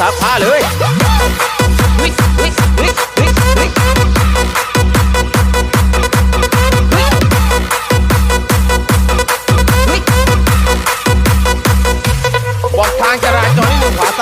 สากผ้าเลยบอกทางจราจรให้เลี้ยวขวา